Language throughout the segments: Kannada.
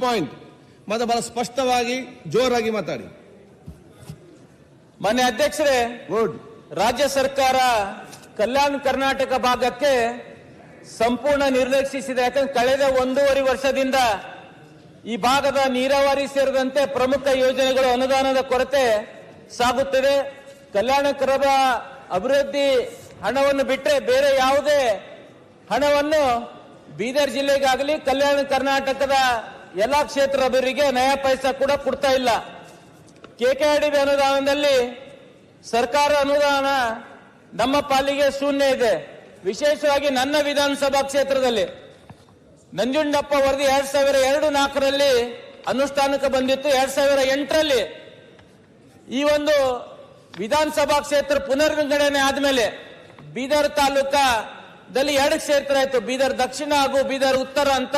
ಪಾಯಿಂಟ್ ಮತ್ತೆ ಬಹಳ ಸ್ಪಷ್ಟವಾಗಿ ಜೋರಾಗಿ ಮಾತಾಡಿ. ಮನೆ ಅಧ್ಯಕ್ಷರೇ ಗುಡ್ ರಾಜ್ಯ ಸರ್ಕಾರ ಕಲ್ಯಾಣ ಕರ್ನಾಟಕ ಭಾಗಕ್ಕೆ ಸಂಪೂರ್ಣ ನಿರ್ಲಕ್ಷಿಸಿದೆ. ಯಾಕಂದ್ರೆ ಕಳೆದ ಒಂದೂವರೆ ವರ್ಷದಿಂದ ಈ ಭಾಗದ ನೀರಾವರಿ ಸೇರಿದಂತೆ ಪ್ರಮುಖ ಯೋಜನೆಗಳು ಅನುದಾನದ ಕೊರತೆ ಸಾಗುತ್ತಿದೆ. ಕಲ್ಯಾಣಕರದ ಅಭಿವೃದ್ಧಿ ಹಣವನ್ನು ಬಿಟ್ಟರೆ ಬೇರೆ ಯಾವುದೇ ಹಣವನ್ನು ಬೀದರ್ ಜಿಲ್ಲೆಗಾಗಲಿ ಕಲ್ಯಾಣ ಕರ್ನಾಟಕದ ಎಲ್ಲಾ ಕ್ಷೇತ್ರ ಅಭಿವೃದ್ಧಿಗೆ ನಯ ಪೈಸಾ ಕೂಡ ಕೊಡ್ತಾ ಇಲ್ಲ. ಕೆಕೆಆರ್ಡಿ ಅನುದಾನದಲ್ಲಿ ಸರ್ಕಾರ ಅನುದಾನ ನಮ್ಮ ಪಾಲಿಗೆ ಶೂನ್ಯ ಇದೆ. ವಿಶೇಷವಾಗಿ ನನ್ನ ವಿಧಾನಸಭಾ ಕ್ಷೇತ್ರದಲ್ಲಿ ನಂಜುಂಡಪ್ಪ ವರದಿ ಎರಡ್ ಸಾವಿರ ಎರಡು ನಾಲ್ಕರಲ್ಲಿ ಅನುಷ್ಠಾನಕ್ಕೆ ಬಂದಿತ್ತು. ಎರಡ್ ಸಾವಿರ ಎಂಟರಲ್ಲಿ ಈ ಒಂದು ವಿಧಾನಸಭಾ ಕ್ಷೇತ್ರ ಪುನರ್ವಿಂಗಡಣೆ ಆದ್ಮೇಲೆ ಬೀದರ್ ತಾಲೂಕಾದಲ್ಲಿ ಎರಡು ಕ್ಷೇತ್ರ ಆಯ್ತು. ಬೀದರ್ ದಕ್ಷಿಣ ಹಾಗೂ ಬೀದರ್ ಉತ್ತರ ಅಂತ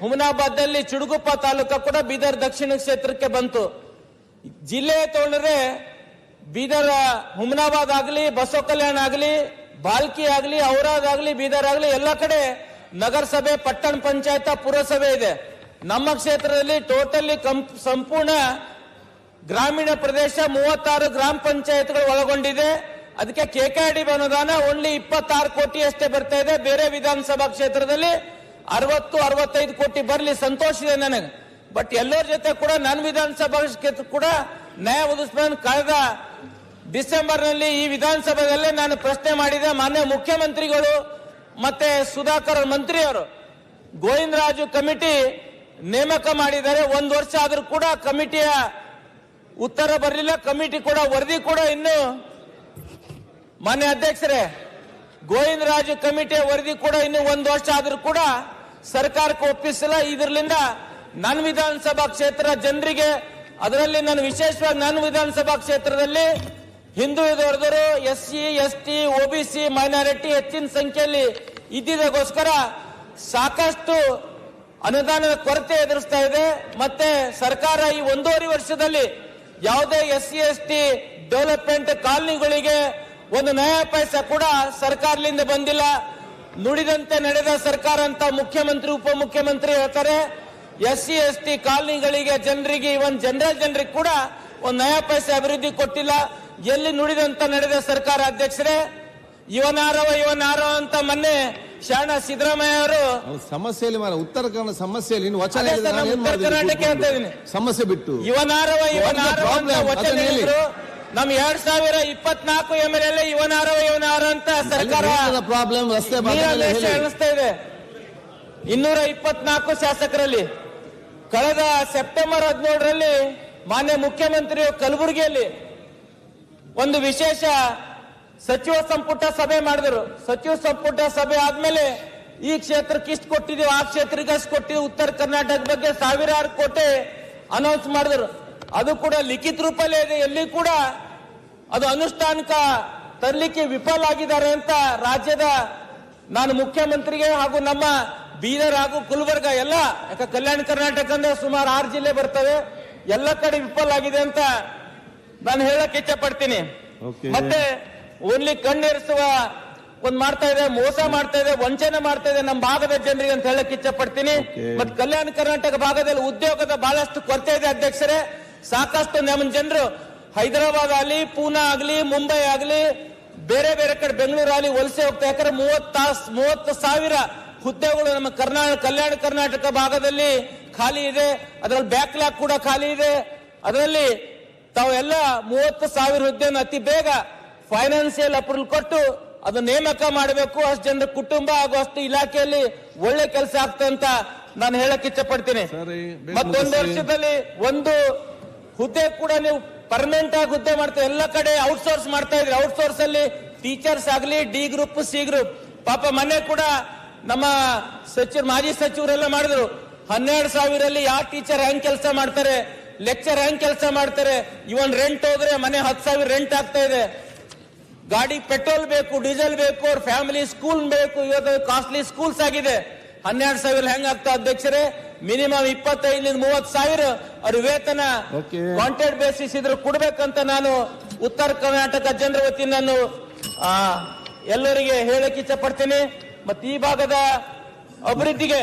ಹುಮನಾಬಾದ್ದಲ್ಲಿ ಚುಡುಗುಪ್ಪ ತಾಲೂಕ ಕೂಡ ಬೀದರ್ ದಕ್ಷಿಣ ಕ್ಷೇತ್ರಕ್ಕೆ ಬಂತು. ಜಿಲ್ಲೆ ತಗೊಂಡ್ರೆ ಬೀದರ್ ಹುಮನಾಬಾದ್ ಆಗಲಿ, ಬಸವ ಕಲ್ಯಾಣ ಆಗಲಿ, ಬಾಲ್ಕಿ ಆಗಲಿ, ಔರಾದ್ ಆಗಲಿ, ಬೀದರ್ ಆಗಲಿ, ಎಲ್ಲ ಕಡೆ ನಗರಸಭೆ, ಪಟ್ಟಣ ಪಂಚಾಯತ, ಪುರಸಭೆ ಇದೆ. ನಮ್ಮ ಕ್ಷೇತ್ರದಲ್ಲಿ ಟೋಟಲಿ ಸಂಪೂರ್ಣ ಗ್ರಾಮೀಣ ಪ್ರದೇಶ, ಮೂವತ್ತಾರು ಗ್ರಾಮ ಪಂಚಾಯತ್ಗಳು ಒಳಗೊಂಡಿದೆ. ಅದಕ್ಕೆ ಕೆಕೆಡಿ ಅನುದಾನ, ಓನ್ಲಿ ಇಪ್ಪತ್ತಾರು ಕೋಟಿ ಅಷ್ಟೇ ಬರ್ತಾ ಇದೆ. ಬೇರೆ ವಿಧಾನಸಭಾ ಕ್ಷೇತ್ರದಲ್ಲಿ ಅರವತ್ತು, ಅರವತ್ತೈದು ಕೋಟಿ ಬರಲಿ, ಸಂತೋಷ ಇದೆ ನನಗೆ. ಬಟ್ ಎಲ್ಲರ ಜೊತೆ ಕೂಡ ನನ್ನ ವಿಧಾನಸಭಾ ಕೂಡ ನ್ಯಾಯ ಒದಗಿಸ್ಬೇಕು ಕಳೆದ ಡಿಸೆಂಬರ್ನಲ್ಲಿ ಈ ವಿಧಾನಸಭೆಯಲ್ಲೇ ನಾನು ಪ್ರಶ್ನೆ ಮಾಡಿದೆ. ಮಾನ್ಯ ಮುಖ್ಯಮಂತ್ರಿಗಳು ಮತ್ತೆ ಸುಧಾಕರ್ ಮಂತ್ರಿಯವರು, ಗೋವಿಂದರಾಜು ಕಮಿಟಿ ನೇಮಕ ಮಾಡಿದ್ದಾರೆ. ಒಂದು ವರ್ಷ ಆದರೂ ಕೂಡ ಕಮಿಟಿಯ ಉತ್ತರ ಬರಲಿಲ್ಲ. ಕಮಿಟಿ ಕೂಡ ವರದಿ ಕೂಡ ಇನ್ನು ಮಾನ್ಯ ಅಧ್ಯಕ್ಷರೇ, ಗೋವಿಂದರಾಜು ಕಮಿಟಿಯ ವರದಿ ಕೂಡ ಇನ್ನು ಒಂದು ವರ್ಷ ಆದರೂ ಕೂಡ ಸರ್ಕಾರಕ್ಕೆ ಒಪ್ಪಿಸಿಲ್ಲ. ಇದರಿಂದ ನನ್ನ ವಿಧಾನಸಭಾ ಕ್ಷೇತ್ರ ಜನರಿಗೆ, ಅದರಲ್ಲಿ ನಾನು ವಿಶೇಷವಾಗಿ ನನ್ನ ವಿಧಾನಸಭಾ ಕ್ಷೇತ್ರದಲ್ಲಿ ಹಿಂದುಳಿದವರದರು S C S T OBC minority ಹೆಚ್ಚಿನ ಸಂಖ್ಯೆಯಲ್ಲಿ ಇದ್ದಿದ್ದಕ್ಕೋಸ್ಕರ ಸಾಕಷ್ಟು ಅನುದಾನದ ಕೊರತೆ ಎದುರಿಸ್ತಾ ಇದೆ. ಮತ್ತೆ ಸರ್ಕಾರ ಈ ಒಂದೂವರೆ ವರ್ಷದಲ್ಲಿ ಯಾವುದೇ S C S T development ಕಾಲನಿಗಳಿಗೆ ಒಂದು ನಯಾ ಪೈಸಾ ಕೂಡ ಸರ್ಕಾರದಿಂದ ಬಂದಿಲ್ಲ. ನುಡಿದಂತೆ ನಡೆದ ಸರ್ಕಾರ ಅಂತ ಮುಖ್ಯಮಂತ್ರಿ ಉಪಮುಖ್ಯಮಂತ್ರಿ ಹೇಳ್ತಾರೆ ಎಸ್ ಸಿ ಎಸ್ ಟಿ ಕಾಲನಿಗಳಿಗೆ ಜನರಿಗೆ ಇವನ್ ಜನರಲ್ ಜನರಿಗೆ ಕೂಡ ಒಂದು ನಯಾ ಪೈಸೆ ಅಭಿವೃದ್ಧಿ ಕೊಟ್ಟಿಲ್ಲ. ಎಲ್ಲಿ ನುಡಿದಂತ ನಡೆದ ಸರ್ಕಾರ ಅಧ್ಯಕ್ಷರೇ? ಇವನಾರವ ಇವನಾರವ ಅಂತ ಮೊನ್ನೆ ಶರಣ ಸಿದ್ದರಾಮಯ್ಯ ಅವರು ಸಮಸ್ಯೆ ಸಮಸ್ಯೆಯಲ್ಲಿ ಮಾರ ಉತ್ತರ ಕನ್ನಡ ಸಮಸ್ಯೆಯಲ್ಲಿ ಇನ್ನು ವಚನ ಉತ್ತರ ಕರ್ನಾಟಕ ಅಂತ? ಸಮಸ್ಯೆ ಬಿಟ್ಟು. ಇವನಾರವ ಇವನಾರವ ಅಂತ ವಚನ ಹೇಳಿದ್ರು. ನಮ್ ಎರಡ್ ಸಾವಿರ ಇಪ್ಪತ್ನಾಲ್ಕು ಎಂ ಎಲ್ ಎಲ್ ಇವನಾರೋ ಇವನಾರ ಅಂತ ಸರ್ಕಾರ ಪ್ರಾಬ್ಲಮ್ ರಸ್ತೆ ಅನಿಸ್ತಾ ಇದೆ. ಇನ್ನೂರ ಇಪ್ಪತ್ನಾಲ್ಕು ಶಾಸಕರಲ್ಲಿ. ಕಳೆದ ಸೆಪ್ಟೆಂಬರ್ ಹದಿನೇಳರಲ್ಲಿ ಮಾನ್ಯ ಮುಖ್ಯಮಂತ್ರಿ ಕಲಬುರಗಿಯಲ್ಲಿ ಒಂದು ವಿಶೇಷ ಸಚಿವ ಸಂಪುಟ ಸಭೆ ಮಾಡಿದ್ರು. ಸಚಿವ ಸಂಪುಟ ಸಭೆ ಆದ್ಮೇಲೆ ಈ ಕ್ಷೇತ್ರಕ್ಕೆ ಇಷ್ಟು ಕೊಟ್ಟಿದೀವಿ ಆ ಕ್ಷೇತ್ರಕ್ಕೆ ಅಷ್ಟು ಕೊಟ್ಟಿದ್ದೀವಿ ಉತ್ತರ ಕರ್ನಾಟಕ ಬಗ್ಗೆ ಸಾವಿರಾರು ಕೋಟೆ ಅನೌನ್ಸ್ ಮಾಡಿದ್ರು. ಅದು ಕೂಡ ಲಿಖಿತ ರೂಪಲ್ಲೇ ಇದೆ. ಎಲ್ಲಿ ಕೂಡ ಅದು ಅನುಷ್ಠಾನಕ ತರಲಿಕ್ಕೆ ವಿಫಲ ಆಗಿದ್ದಾರೆ ಅಂತ ರಾಜ್ಯದ ನಾನು ಮುಖ್ಯಮಂತ್ರಿಗೆ ಹಾಗೂ ನಮ್ಮ ಬೀದರ್ ಹಾಗೂ ಗುಲ್ಬರ್ಗ ಎಲ್ಲ ಯಾಕೆ ಕಲ್ಯಾಣ ಕರ್ನಾಟಕ ಅಂದ್ರೆ ಸುಮಾರು ಆರು ಜಿಲ್ಲೆ ಬರ್ತವೆ ಎಲ್ಲ ಕಡೆ ವಿಫಲ ಆಗಿದೆ ಅಂತ ನಾನು ಹೇಳಕ್ ಇಚ್ಛೆ ಪಡ್ತೀನಿ. ಮತ್ತೆ ಓನ್ಲಿ ಕಣ್ಣೇರಿಸುವ ಒಂದ್ ಮಾಡ್ತಾ ಇದೆ ಮೋಸ ಮಾಡ್ತಾ ಇದೆ ವಂಚನೆ ಮಾಡ್ತಾ ಇದೆ ನಮ್ಮ ಭಾಗದ ಜನರಿಗೆ ಅಂತ ಹೇಳಕ್ ಇಚ್ಛೆ ಪಡ್ತೀನಿ ಮತ್ತೆ ಕಲ್ಯಾಣ ಕರ್ನಾಟಕ ಭಾಗದಲ್ಲಿ ಉದ್ಯೋಗದ ಬಹಳಷ್ಟು ಕೊರತೆ ಇದೆ ಅಧ್ಯಕ್ಷರೇ. ಸಾಕಷ್ಟು ನಮ್ಮ ಜನರು ಹೈದರಾಬಾದ್ ಆಗಲಿ ಪೂನಾ ಆಗಲಿ ಮುಂಬೈ ಆಗಲಿ ಬೇರೆ ಬೇರೆ ಕಡೆ ಬೆಂಗಳೂರು ಆಗಲಿ ವಲಸೆ ಹೋಗ್ತಾ ಯಾಕಂದ್ರೆ ಮೂವತ್ತು ತಾಸ್ ಮೂವತ್ತು ಸಾವಿರ ಹುದ್ದೆಗಳು ನಮ್ಮ ಕರ್ನಾಟಕ ಕಲ್ಯಾಣ ಕರ್ನಾಟಕ ಭಾಗದಲ್ಲಿ ಖಾಲಿ ಇದೆ. ಅದರಲ್ಲಿ ಬ್ಯಾಕ್ಲಾಗ್ ಕೂಡ ಖಾಲಿ ಇದೆ. ಅದರಲ್ಲಿ ತಾವೆಲ್ಲ ಮೂವತ್ತು ಸಾವಿರ ಹುದ್ದೆಯನ್ನು ಅತಿ ಬೇಗ ಫೈನಾನ್ಸಿಯಲ್ ಅಪ್ರೂವಲ್ ಕೊಟ್ಟು ಅದು ನೇಮಕ ಮಾಡಬೇಕು. ಅಷ್ಟು ಜನರ ಕುಟುಂಬ ಹಾಗೂ ಅಷ್ಟು ಇಲಾಖೆಯಲ್ಲಿ ಒಳ್ಳೆ ಕೆಲಸ ಆಗ್ತದೆ ಅಂತ ನಾನು ಹೇಳಕ್ ಇಚ್ಛೆ ಪಡ್ತೀನಿ. ಮತ್ತೊಂದು ವರ್ಷದಲ್ಲಿ ಒಂದು ಹುದ್ದೆ ಕೂಡ ನೀವು ಪರ್ಮನೆಂಟ್ ಆಗಿ ಹುದ್ದೆ ಮಾಡ್ತಾ ಎಲ್ಲ ಕಡೆ ಔಟ್ಸೋರ್ಸ್ ಮಾಡ್ತಾ ಇದ್ರಿ. ಔಟ್ಸೋರ್ಸ್ ಅಲ್ಲಿ ಟೀಚರ್ಸ್ ಆಗಲಿ ಡಿ ಗ್ರೂಪ್ ಸಿ ಗ್ರೂಪ್ ಪಾಪ ಮನೆ ಕೂಡ ನಮ್ಮ ಸಚಿವ, ಮಾಜಿ ಸಚಿವರೆಲ್ಲ ಮಾಡಿದ್ರು. ಹನ್ನೆರಡು ಸಾವಿರಲ್ಲಿ ಯಾವ ಟೀಚರ್ ಹೆಂಗ್ ಕೆಲಸ ಮಾಡ್ತಾರೆ? ಲೆಕ್ಚರ್ ಹೆಂಗ್ ಕೆಲಸ ಮಾಡ್ತಾರೆ? ಇವನ್ ರೆಂಟ್ ಹೋದ್ರೆ ಮನೆ ಹತ್ತು ಸಾವಿರ ರೆಂಟ್ ಆಗ್ತಾ ಇದೆ. ಗಾಡಿ ಪೆಟ್ರೋಲ್ ಬೇಕು ಡೀಸೆಲ್ ಬೇಕು, ಅವ್ರ ಫ್ಯಾಮಿಲಿ ಸ್ಕೂಲ್ ಬೇಕು. ಇವತ್ತು ಕಾಸ್ಟ್ಲಿ ಸ್ಕೂಲ್ಸ್ ಆಗಿದೆ. ಹನ್ನೆರಡು ಸಾವಿರ ಹೆಂಗಾಗ್ತಾ ಅಧ್ಯಕ್ಷರೇ? ಮಿನಿಮಮ್ ಇಪ್ಪತ್ತೈದರಿಂದ ಮೂವತ್ತು ಸಾವಿರ. ಅವ್ರ ವೇತನ ವಾಂಟೆಡ್ ಕಾಂಟ್ರಾಕ್ಟ್ ಬೇಸಿಸ್ ಇದ್ರೆ ಕೊಡ್ಬೇಕಂತ ನಾನು ಉತ್ತರ ಕರ್ನಾಟಕ ಜನರ ವತಿಯಿಂದ ನಾನು ಎಲ್ಲರಿಗೆ ಹೇಳಕ್ ಇಚ್ಛೆ ಪಡ್ತೀನಿ. ಮತ್ತೆ ಈ ಭಾಗದ ಅಭಿವೃದ್ಧಿಗೆ.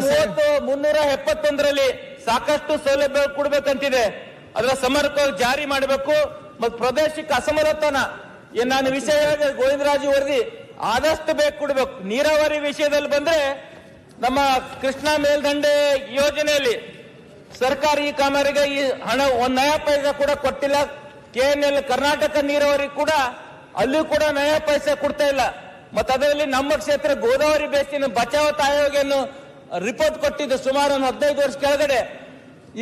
ಮೂವತ್ತು ಮುನ್ನೂರ ಎಪ್ಪತ್ತೊಂದರಲ್ಲಿ ಸಾಕಷ್ಟು ಸೌಲಭ್ಯ ಕೊಡ್ಬೇಕಂತಿದೆ. ಅದರ ಸಮರ್ಪಕವಾಗಿ ಜಾರಿ ಮಾಡಬೇಕು. ಮತ್ತು ಪ್ರದೇಶಕ್ಕೆ ಅಸಮರ್ಥನ ಏನ್ ನಾನು ವಿಷಯ ಗೋವಿಂದರಾಜು ವರದಿ ಆದಷ್ಟು ಬೇಗ ಕೊಡ್ಬೇಕು. ನೀರಾವರಿ ವಿಷಯದಲ್ಲಿ ಬಂದ್ರೆ ನಮ್ಮ ಕೃಷ್ಣ ಮೇಲ್ದಂಡೆ ಯೋಜನೆಯಲ್ಲಿ ಸರ್ಕಾರ ಈ ಕಾಮಗಾರಿಗೆ ಈ ಹಣ, ಒಂದು ನಯಾ ಪೈಸೆ ಕೂಡ ಕೊಟ್ಟಿಲ್ಲ. ಕೆಎನ್ಎಲ್ ಕರ್ನಾಟಕ ನೀರಾವರಿ ಕೂಡ ಅಲ್ಲೂ ಕೂಡ ನಯಾ ಪೈಸೆ ಕೊಡ್ತಾ ಇಲ್ಲ. ಮತ್ತೆ ಅದರಲ್ಲಿ ನಮ್ಮ ಕ್ಷೇತ್ರ ಗೋದಾವರಿ ಬೇಸಿನ ಬಚಾವತ್ ಆಯೋಗವನ್ನು ರಿಪೋರ್ಟ್ ಕೊಟ್ಟಿದ್ದು ಸುಮಾರು ಒಂದು ಹದಿನೈದು ವರ್ಷ ಕೆಳಗಡೆ.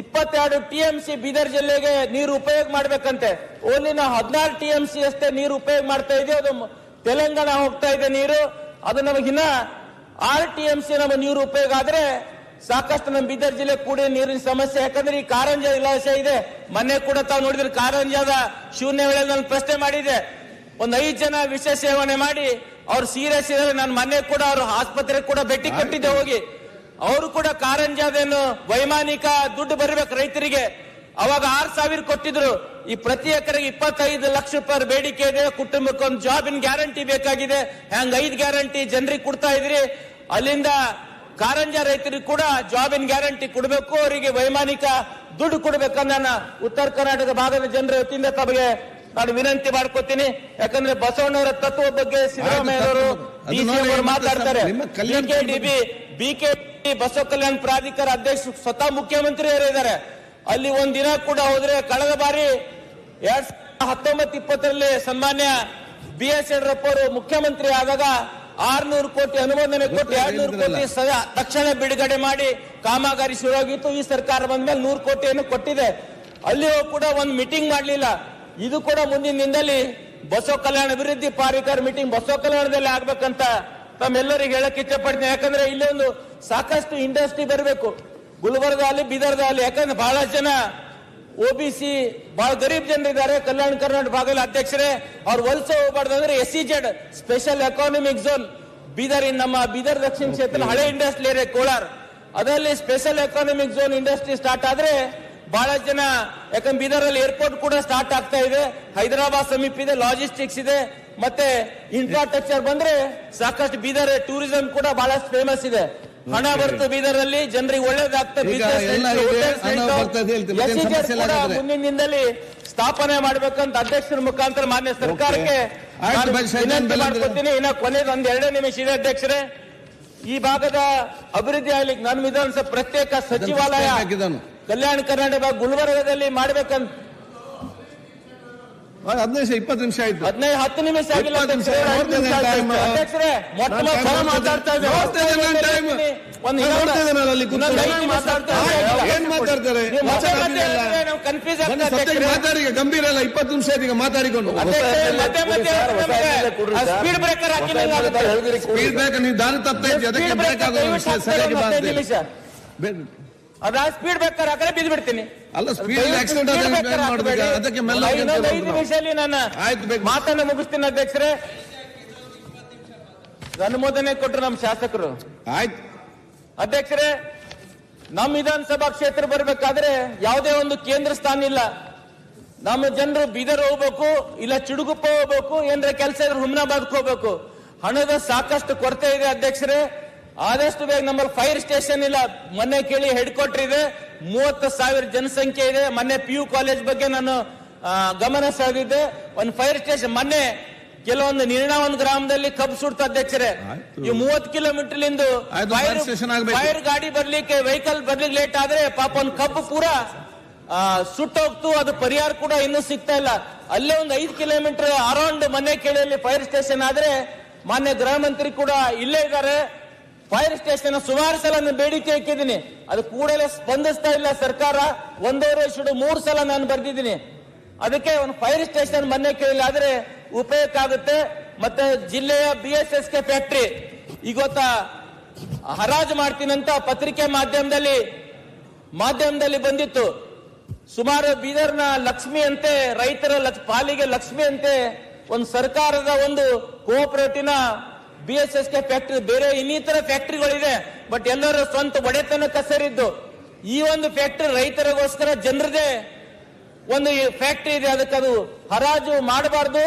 ಇಪ್ಪತ್ತೆರಡು ಟಿಎಂಸಿ ಬೀದರ್ ಜಿಲ್ಲೆಗೆ ನೀರು ಉಪಯೋಗ ಮಾಡಬೇಕಂತೆ. ಓನ್ಲಿ ನಾವು ಹದಿನಾರು ಟಿಎಂಸಿ ಅಷ್ಟೇ ನೀರು ಉಪಯೋಗ ಮಾಡ್ತಾ ಇದೀವಿ. ಅದು ತೆಲಂಗಾಣ ಹೋಗ್ತಾ ಇದೆ ನೀರು. ಅದು ನಮಗಿನ್ನ ಆರ್ ಟಿ ಎಂ ಸಿ ನಮ್ಮ ನೀರು ಉಪಯೋಗ ಆದ್ರೆ ಸಾಕಷ್ಟು ನಮ್ಮ ಬೀದರ್ ಜಿಲ್ಲೆ ಕೂಡ ನೀರಿನ ಸಮಸ್ಯೆ. ಯಾಕಂದ್ರೆ ಈ ಕಾರಂಜ ಇಲಾಖೆ ಇದೆ. ಮೊನ್ನೆ ಕೂಡ ತಾವು ನೋಡಿದ್ರೆ ಕಾರಂಜದ ಶೂನ್ಯ ವೇಳೆ ನಾನು ಪ್ರಶ್ನೆ ಮಾಡಿದೆ ಒಂದ್ ಐದು ಜನ ವಿಷ ಸೇವನೆ ಮಾಡಿ ಅವ್ರು ಸೀರಿಯಸ್ ಇದ್ದಾರೆ. ನಾನು ಮೊನ್ನೆ ಕೂಡ ಅವರು ಆಸ್ಪತ್ರೆ ಕೂಡ ಭೇಟಿ ಕೊಟ್ಟಿದ್ದೆ ಹೋಗಿ. ಅವರು ಕೂಡ ಕಾರಂಜಾದೇನು ವೈಮಾನಿಕ ದುಡ್ಡು ಬರಬೇಕು ರೈತರಿಗೆ. ಅವಾಗ ಆರ್ ಸಾವಿರ ಕೊಟ್ಟಿದ್ರು. ಈ ಪ್ರತಿ ಎಕರೆಗೆ ಇಪ್ಪತ್ತೈದು ಲಕ್ಷ ರೂಪಾಯಿ ಬೇಡಿಕೆ ಇದೆ. ಕುಟುಂಬಕ್ಕೆ ಒಂದು ಜಾಬಿನ ಗ್ಯಾರಂಟಿ ಬೇಕಾಗಿದೆ. ಹೆಂಗ್ ಐದು ಗ್ಯಾರಂಟಿ ಜನರಿಗೆ ಕೊಡ್ತಾ ಇದ್ರಿ ಅಲ್ಲಿಂದ ಕಾರಂಜ ರೈತರಿಗೆ ಕೂಡ ಜಾಬಿನ ಗ್ಯಾರಂಟಿ ಕೊಡಬೇಕು. ಅವರಿಗೆ ವೈಮಾನಿಕ ದುಡ್ಡು ಕೊಡಬೇಕನ್ನ ನಾನು ಉತ್ತರ ಕರ್ನಾಟಕ ಭಾಗದ ಜನರ ವತಿಯಿಂದ ತಮಗೆ ನಾನು ವಿನಂತಿ ಮಾಡ್ಕೋತೀನಿ. ಯಾಕಂದ್ರೆ ಬಸವಣ್ಣವರ ತತ್ವ ಬಗ್ಗೆ. ಸಿದ್ದರಾಮಯ್ಯ ಮಾತಾಡ್ತಾರೆ. ಬಿಕೆಡಿಬಿ ಬಿಕೆ ಬಸವ ಕಲ್ಯಾಣ ಪ್ರಾಧಿಕಾರ ಅಧ್ಯಕ್ಷ ಸ್ವತಃ ಮುಖ್ಯಮಂತ್ರಿ ಇದ್ದಾರೆ. ಅಲ್ಲಿ ಒಂದ್ ದಿನ ಕೂಡ ಹೋದ್ರೆ ಕಳೆದ ಬಾರಿ ಎರಡ್ ಸಾವಿರದ ಹತ್ತೊಂಬತ್ತು ಇಪ್ಪತ್ತರಲ್ಲಿ ಸನ್ಮಾನ್ಯ ಬಿ ಎಸ್ ಯಡಿಯೂರಪ್ಪ ಅವರು ಮುಖ್ಯಮಂತ್ರಿ ಆದಾಗ ಆರ್ನೂರು ಕೋಟಿ ಅನುಮೋದನೆ ಕೊಟ್ಟು ಎರಡ್ನೂರು ಕೋಟಿ ತಕ್ಷಣ ಬಿಡುಗಡೆ ಮಾಡಿ ಕಾಮಗಾರಿ ಶುರುವಾಗಿತ್ತು. ಈ ಸರ್ಕಾರ ಬಂದ ಮೇಲೆ ನೂರು ಕೋಟಿಯನ್ನು ಕೊಟ್ಟಿದೆ. ಅಲ್ಲಿಯೂ ಕೂಡ ಒಂದು ಮೀಟಿಂಗ್ ಮಾಡಲಿಲ್ಲ. ಇದು ಕೂಡ ಮುಂದಿನ ದಿನದಲ್ಲಿ ಬಸವ ಕಲ್ಯಾಣ ಅಭಿವೃದ್ಧಿ ಪಾರಿಕರ್ ಮೀಟಿಂಗ್. ಬಸವ ಕಲ್ಯಾಣದಲ್ಲಿ ಆಗ್ಬೇಕಂತ ತಮ್ಮೆಲ್ಲರಿಗೆ ಹೇಳಕ್ ಇಚ್ಛೆ ಪಡ್ತೀನಿ ಯಾಕಂದ್ರೆ ಇಲ್ಲಿ ಒಂದು ಸಾಕಷ್ಟು ಇಂಡಸ್ಟ್ರಿ ಬರಬೇಕು. ಗುಲ್ಬರ್ಗ ಅಲ್ಲಿ ಬೀದರ್ದ ಅಲ್ಲಿ ಯಾಕಂದ್ರೆ ಬಹಳಷ್ಟು ಜನ ಒ ಬಿ ಸಿ ಬಹಳ ಗರೀಬ್ ಜನರಿದ್ದಾರೆ ಕಲ್ಯಾಣ ಕರ್ನಾಟಕ ಭಾಗದ ಅಧ್ಯಕ್ಷರೇ ಅವ್ರು ವಲಸೆ ಹೋಗಬಾರ್ದು ಅಂದ್ರೆ S C Z special economic zone Bidar in ನಮ್ಮ ಬೀದರ್ ದಕ್ಷಿಣ ಕ್ಷೇತ್ರ ಹಳೆ ಇಂಡಸ್ಟ್ರಿ ಏರಿಯಾ ಕೋಲಾರ್. ಅದರಲ್ಲಿ special economic zone industry start ಆದ್ರೆ ಬಹಳ ಜನ ಯಾಕಂದ್ರೆ ಬೀದರ್ ಅಲ್ಲಿ ಏರ್ಪೋರ್ಟ್ ಕೂಡ ಸ್ಟಾರ್ಟ್ ಆಗ್ತಾ ಇದೆ. ಹೈದರಾಬಾದ್ ಸಮೀಪ ಇದೆ ಲಾಜಿಸ್ಟಿಕ್ಸ್ ಇದೆ ಮತ್ತೆ ಇನ್ಫ್ರಾಸ್ಟ್ರಕ್ಚರ್ ಬಂದ್ರೆ ಸಾಕಷ್ಟು ಬೀದರ್ ಟೂರಿಸಂ ಕೂಡ ಬಹಳಷ್ಟು ಫೇಮಸ್ ಇದೆ. ಹಣ ಬರ್ತದೆ ಬೀದರಲ್ಲಿ ಜನರಿಗೆ ಒಳ್ಳೇದಾಗ್ತದೆ? ಮುಂದಿನ ದಿನದಲ್ಲಿ ಸ್ಥಾಪನೆ ಮಾಡ್ಬೇಕಂತ ಅಧ್ಯಕ್ಷರ ಮುಖಾಂತರ ಮಾನ್ಯ ಸರ್ಕಾರಕ್ಕೆ ಮಾಡ್ಕೊತೀನಿ. ಇನ್ನ ಕೊನೆಗೆ ಒಂದ್ ಎರಡೇ ನಿಮಿಷ ಇದೆ ಅಧ್ಯಕ್ಷರೇ. ಈ ಭಾಗದ ಅಭಿವೃದ್ಧಿ ಆಗ್ಲಿಕ್ಕೆ ನಾನು ವಿಧಾನಸಭೆ ಪ್ರತ್ಯೇಕ ಸಚಿವಾಲಯ ಕಲ್ಯಾಣ ಕರ್ನಾಟಕ ಗುಲ್ಬರ್ಗದಲ್ಲಿ ಮಾಡ್ಬೇಕಂತ ಹದಿನೈದು ಇಪ್ಪತ್ತು ನಿಮಿಷ ಆಯ್ತು. ಹದಿನೈದು ಹತ್ತು ನಿಮಿಷ ಆಗಿಲ್ಲ ಅಧ್ಯಕ್ಷರೇ, ಮೊಟ್ಟ ನಾನು ಮಾತಾಡ್ತಾ ಇದ್ದೆ. ನೋಡ್ತೇನೆ ನಾನು ಒಂದು ನಾನು ಇನ್ನೊಂದು- ನೋಡ್ತೇನೆ ನಾನು ಅಲ್ಲಿ ಕೂತ್ಕೊಂಡು. ಇನ್ನೊಂದು ಐದು ನಿಮಿಷ ಮಾತಾಡ್ತಾ ಇದ್ದೆ. ಏನ್ ಮಾತಾಡ್ತಾರೆ. ಕನ್ಫ್ಯೂಸ್ ಮಾತಾಡಿ ಗಂಭೀರ ಅಲ್ಲ ಇಪ್ಪತ್ತು ನಿಮಿಷ ಆಯ್ತು ಈಗ ಮಾತಾಡಿಕೊಂಡು. ಸ್ಪೀಡ್ ಬ್ರೇಕರ್ ಸ್ಪೀಡ್ ಬ್ರೇಕ್ ನೀವು ದಾರಿ ತಪ್ತಾ ಇದ್ರಿ ಅದಕ್ಕೆ ಬ್ರೇಕ್ ಆಗೋದು ಸರಿಯಾಗಿ ಅದ ಸ್ಪೀಡ್ ಬ್ರೇಕರ್ ಹಾಕರೆ ಬಿದ್ದು ಬಿಡ್ತೀನಿ. ಅಲ್ಲ ಸ್ಪೀಡ್ ಆಕ್ಸಿಡೆಂಟ್ ಏನ್ ಅದಕ್ಕೆ ಮೆಲ್ಲ ಇನ್ನೊಂದು ಐದು ನಿಮಿಷದಲ್ಲಿ ನಾನು ಮಾತನ್ನ ಮುಗಿಸ್ತೀನಿ ಅಧ್ಯಕ್ಷರೇ. ಅನುಮೋದನೆ ಕೊಟ್ಟರು ನಮ್ಮ ಶಾಸಕರು. ಆಯ್ತು. ಅಧ್ಯಕ್ಷರೇ ನಮ್ಮ ವಿಧಾನಸಭಾ ಕ್ಷೇತ್ರ ಬರಬೇಕಾದ್ರೆ ಯಾವುದೇ ಒಂದು ಕೇಂದ್ರ ಸ್ಥಾನ ಇಲ್ಲ. ನಮ್ಮ ಜನರು ಬೀದರ್ ಹೋಗ್ಬೇಕು ಇಲ್ಲ ಚಿಡುಗುಪ್ಪ ಹೋಗ್ಬೇಕು ಏನ್ರ ಕೆಲಸ ಇದ್ರೆ ಹುಮ್ನಾಬಾದ್ಗೆ ಹೋಗ್ಬೇಕು. ಹಣದ ಸಾಕಷ್ಟು ಕೊರತೆ ಇದೆ ಅಧ್ಯಕ್ಷರೇ. ಆದಷ್ಟು ಬೇಗ ನಮ್ಮಲ್ಲಿ ಫೈರ್ ಸ್ಟೇಷನ್ ಇಲ್ಲ. ಮೊನ್ನೆ ಕೇಳಿ ಹೆಡ್ ಕ್ವಾರ್ಟರ್ ಇದೆ. ಮೂವತ್ತು ಸಾವಿರ ಜನಸಂಖ್ಯೆ ಇದೆ. ಮೊನ್ನೆ ಪಿ ಯು ಕಾಲೇಜ್ ಬಗ್ಗೆ ನಾನು ಗಮನ ಸೆಳೆದಿದ್ದೆ. ಒಂದು ಫೈರ್ ಸ್ಟೇಷನ್ ಮೊನ್ನೆ ಕೆಲವೊಂದು ನಿರ್ಣಾವನ್ ಗ್ರಾಮದಲ್ಲಿ ಕಬ್ಬು ಸುಡ್ತ ಅಧ್ಯಕ್ಷರೇ. ಈ ಮೂವತ್ತು ಕಿಲೋಮೀಟರ್ ಇಂದು ಫೈರ್ ಗಾಡಿ ಬರ್ಲಿಕ್ಕೆ ವೆಹಿಕಲ್ ಬರ್ಲಿಕ್ಕೆ ಲೇಟ್ ಆದ್ರೆ ಪಾಪ ಒಂದು ಕಬ್ಬು ಪೂರ ಸುಟ್ಟೋಗ್ತು. ಅದು ಪರಿಹಾರ ಕೂಡ ಇನ್ನೂ ಸಿಗ್ತಾ ಇಲ್ಲ. ಅಲ್ಲೇ ಒಂದು ಐದು ಕಿಲೋಮೀಟರ್ ಅರೌಂಡ್ ಮನೆ ಕೇಳಿಯಲ್ಲಿ ಫೈರ್ ಸ್ಟೇಷನ್ ಆದ್ರೆ ಮಾನ್ಯ ಗೃಹ ಮಂತ್ರಿ ಕೂಡ ಇಲ್ಲೇ ಇದ್ದಾರೆ. ಫೈರ್ ಸ್ಟೇಷನ್ ಸುಮಾರು ಸಲ ನಾನು ಬೇಡಿಕೆ ಇಕ್ಕಿದ್ದೀನಿ ಅದು ಕೂಡಲೇ ಸ್ಪಂದಿಸ್ತಾ ಇಲ್ಲ ಸರ್ಕಾರ. ಒಂದೂವರೆ ಶುಡು ಮೂರು ಸಲ ನಾನು ಬರೆದಿದ್ದೀನಿ. ಅದಕ್ಕೆ ಒಂದು ಫೈರ್ ಸ್ಟೇಷನ್ ಮನೆ ಕೇಳಿಲ್ಲ. ಆದ್ರೆ ಉಪಯೋಗ ಆಗುತ್ತೆ. ಮತ್ತೆ ಜಿಲ್ಲೆಯ B S S K factory ಈಗ ಗೊತ್ತಾ, ಹರಾಜು ಮಾಡ್ತೀನಂತ ಪತ್ರಿಕೆ ಮಾಧ್ಯಮದಲ್ಲಿ ಮಾಧ್ಯಮದಲ್ಲಿ ಬಂದಿತ್ತು. ಸುಮಾರು ಬೀದರ್ನ ಲಕ್ಷ್ಮಿ ಅಂತೆ, ರೈತರ ಪಾಲಿಗೆ ಲಕ್ಷ್ಮಿ ಅಂತೆ, ಒಂದು ಸರ್ಕಾರದ ಒಂದು ಕೋಆಪರೇಟಿವ್ನ B S S K factory ಬೇರೆ ಇನ್ನಿತರ ಫ್ಯಾಕ್ಟ್ರಿಗಳಿದೆ ಬಟ್ ಎಲ್ಲರೂ ಸ್ವಂತ ಒಡೆತನ ಕಸರಿದ್ದು ಈ ಒಂದು ಫ್ಯಾಕ್ಟ್ರಿ ರೈತರಿಗೋಸ್ಕರ ಜನರದೇ ಒಂದು ಫ್ಯಾಕ್ಟ್ರಿ ಇದೆ, ಅದಕ್ಕೆ ಅದು ಹರಾಜು ಮಾಡಬಾರ್ದು.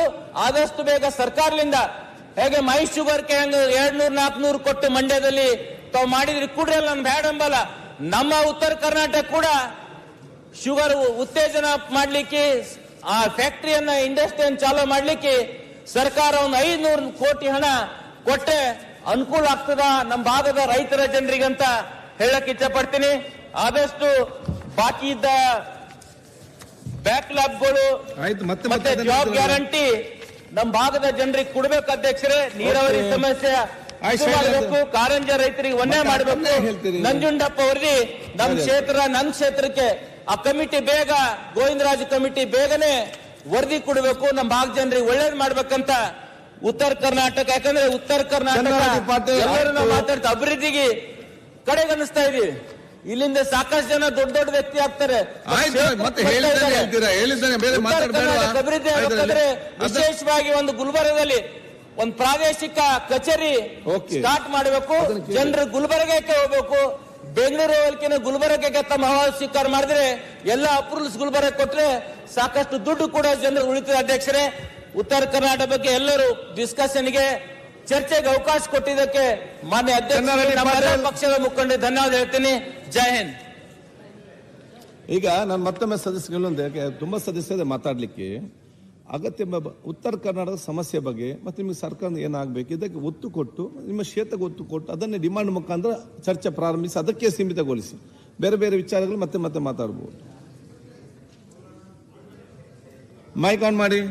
ಆದಷ್ಟು ಬೇಗ ಸರ್ಕಾರದಿಂದ, ಹೇಗೆ ಮೈ ಶುಗರ್ ಕ್ಯಾನ್ ಎರಡ್ ನೂರ್ ನಾಲ್ಕನೂರು ಕೊಟ್ಟು ಮಂಡ್ಯದಲ್ಲಿ ತಾವು ಮಾಡಿದ್ರಿ, ಕುಡ್ರಿ ಬ್ಯಾಡ್ ಬೇಡಂಬಲ್ಲ ನಮ್ಮ ಉತ್ತರ ಕರ್ನಾಟಕ ಕೂಡ ಶುಗರ್ ಉತ್ತೇಜನ ಮಾಡ್ಲಿಕ್ಕೆ, ಆ ಫ್ಯಾಕ್ಟರಿಯನ್ನ ಇಂಡಸ್ಟ್ರಿಯನ್ನು ಚಾಲೂ ಮಾಡ್ಲಿಕ್ಕೆ ಸರ್ಕಾರ ಒಂದು ಐನೂರು ಕೋಟಿ ಹಣ ಕೊಟ್ಟೆ ಅನುಕೂಲ ಆಗ್ತದ? ನಮ್ಮ ಭಾಗದ ರೈತರ ಜನರಿಗಂತ ಹೇಳಕ್ ಇಚ್ಛಪಡ್ತೀನಿ ಆದಷ್ಟು ಬಾಕಿ ಇದ್ದ ಬ್ಯಾಕ್ಲಾಗ್ಗಳು ಮತ್ತೆ ಜಾಬ್ ಗ್ಯಾರಂಟಿ ನಮ್ಮ ಭಾಗದ ಜನರಿಗೆ ಕೊಡ್ಬೇಕು ಅಧ್ಯಕ್ಷರೇ. ನೀರಾವರಿ ಸಮಸ್ಯೆ ಮಾಡಬೇಕು ಕಾರಂಜ ರೈತರಿಗೆ ಒಂದೇ ಮಾಡಬೇಕು. ನಂಜುಂಡಪ್ಪ ಅವ್ರಿ ನಮ್ ಅದೇ. ಕ್ಷೇತ್ರ ನನ್ನ ಕ್ಷೇತ್ರಕ್ಕೆ ಆ ಕಮಿಟಿ ಬೇಗ ಗೋವಿಂದರಾಜ್ ಕಮಿಟಿ ಬೇಗನೆ ವರದಿ ಕೊಡಬೇಕು. ನಮ್ಮ ಭಾಗ ಜನರಿಗೆ ಒಳ್ಳೇದು ಮಾಡ್ಬೇಕಂತ ಉತ್ತರ ಕರ್ನಾಟಕ ಯಾಕಂದ್ರೆ ಉತ್ತರ ಕರ್ನಾಟಕ ಎಲ್ಲರೂ ನಾವು. ಮಾತಾಡ್ತಾ ಅಭಿವೃದ್ಧಿಗೆ ಕಡೆಗಣಿಸ್ತಾ ಇದೀವಿ ಇಲ್ಲಿಂದ ಸಾಕಷ್ಟು ಜನ ದೊಡ್ಡ ದೊಡ್ಡ ವ್ಯಕ್ತಿ ಆಗ್ತಾರೆ. ಅಭಿವೃದ್ಧಿ ಆಗಬೇಕಾದ್ರೆ ವಿಶೇಷವಾಗಿ ಒಂದು ಗುಲ್ಬರ್ಗದಲ್ಲಿ ಒಂದು ಪ್ರಾದೇಶಿಕ ಕಚೇರಿ. ಸ್ಟಾರ್ಟ್ ಮಾಡಬೇಕು. ಜನರು ಗುಲ್ಬರ್ಗಕ್ಕೆ ಹೋಗ್ಬೇಕು. ಬೆಂಗಳೂರು ಹೋಲಿಕೆನ ಗುಲ್ಬರ್ಗಕ್ಕೆ ತಮ್ಮ ಅಹವಾಲು ಸ್ವೀಕಾರ ಮಾಡಿದ್ರೆ ಎಲ್ಲ ಅಪ್ರೂವಲ್ಸ್ ಗುಲ್ಬರ್ಗ ಕೊಟ್ರೆ ಸಾಕಷ್ಟು ದುಡ್ಡು ಕೂಡ ಜನರು ಉಳಿತದೆ ಅಧ್ಯಕ್ಷರೇ. ಉತ್ತರ ಕರ್ನಾಟಕ ಬಗ್ಗೆ ಎಲ್ಲರೂ ಡಿಸ್ಕಷನ್ಗೆ ಚರ್ಚೆಗೆ ಅವಕಾಶ ಕೊಟ್ಟಿದ್ದಕ್ಕೆ ಮಾನ್ಯ ಅಧ್ಯಕ್ಷ. ಪಕ್ಷದ ಮುಖಂಡ ಧನ್ಯವಾದ ಹೇಳ್ತೀನಿ. ಜೈ ಹಿಂದ್. ಈಗ ನಾನು ಮತ್ತೊಮ್ಮೆ ಸದಸ್ಯಗಳೊಂದು ಯಾಕೆ ತುಂಬಾ ಸದಸ್ಯರೇ ಮಾತಾಡ್ಲಿಕ್ಕೆ ಅಗತ್ಯ ಉತ್ತರ ಕರ್ನಾಟಕದ ಸಮಸ್ಯೆ ಬಗ್ಗೆ ಮತ್ತೆ ನಿಮಗೆ ಸರ್ಕಾರ ಏನಾಗಬೇಕು? ಇದಕ್ಕೆ ಒತ್ತು ಕೊಟ್ಟು ನಿಮ್ಮ ಕ್ಷೇತ್ರಕ್ಕೆ ಒತ್ತು ಕೊಟ್ಟು ಅದನ್ನೇ ಡಿಮಾಂಡ್ ಮುಖಾಂತರ ಚರ್ಚೆ ಪ್ರಾರಂಭಿಸಿ ಅದಕ್ಕೆ ಸೀಮಿತಗೊಳಿಸಿ. ಬೇರೆ ಬೇರೆ ವಿಚಾರಗಳು ಮತ್ತೆ ಮತ್ತೆ ಮಾತಾಡ್ಬೋದು. ಮೈಕ್ ಆನ್ ಮಾಡಿ.